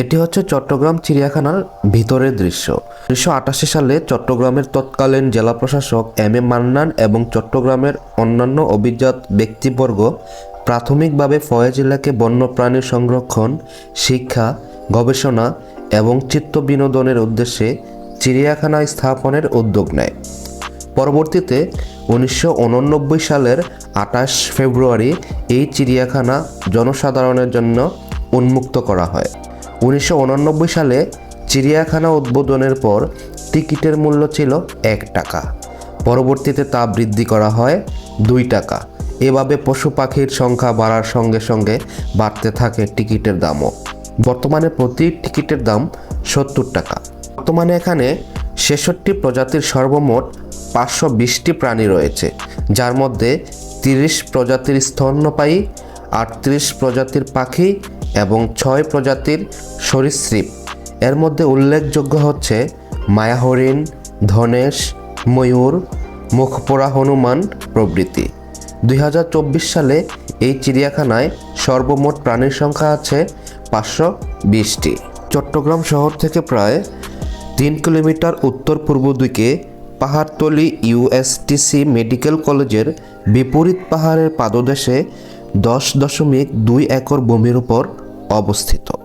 এটি হচ্ছে চট্টগ্রাম চিড়িয়াখানার ভিতরের দৃশ্য। উনিশশো আটাশি সালে চট্টগ্রামের তৎকালীন জেলা প্রশাসক এম এ মান্নান এবং চট্টগ্রামের অন্যান্য অভিজাত ব্যক্তিবর্গ প্রাথমিকভাবে ফয়েজ এলাকে বন্যপ্রাণীর সংরক্ষণ, শিক্ষা, গবেষণা এবং চিত্ত বিনোদনের উদ্দেশ্যে চিড়িয়াখানা স্থাপনের উদ্যোগ নেয়। পরবর্তীতে উনিশশো উননব্বই সালের আঠাশ ফেব্রুয়ারি এই চিড়িয়াখানা জনসাধারণের জন্য উন্মুক্ত করা হয়। উনিশশো উননব্বই সালে চিড়িয়াখানা উদ্বোধনের পর টিকিটের মূল্য ছিল এক টাকা। পরবর্তীতে তা বৃদ্ধি করা হয় দুই টাকা। এভাবে পশু পাখির সংখ্যা বাড়ার সঙ্গে সঙ্গে বাড়তে থাকে টিকিটের দামও। বর্তমানে প্রতি টিকিটের দাম সত্তর টাকা। বর্তমানে এখানে ছেষট্টি প্রজাতির সর্বমোট পাঁচশো বিশটি প্রাণী রয়েছে, যার মধ্যে তিরিশ প্রজাতির স্তন্যপায়ী, আটত্রিশ প্রজাতির পাখি এবং ছয় প্রজাতির সরীসৃপ। এর মধ্যে উল্লেখযোগ্য হচ্ছে মায়া হরিণ ধনেশ, ময়ূর, মুখপোড়া হনুমান প্রভৃতি। দুই হাজার চব্বিশ সালে এই চিড়িয়াখানায় সর্বমোট প্রাণীর সংখ্যা আছে পাঁচশো বিশটি। চট্টগ্রাম শহর থেকে প্রায় তিন কিলোমিটার উত্তর পূর্ব দিকে পাহাড়তলি ইউএসটিসি মেডিকেল কলেজের বিপরীত পাহাড়ের পাদদেশে দশ দশমিক দুই একর ভূমির উপর অবস্থিত।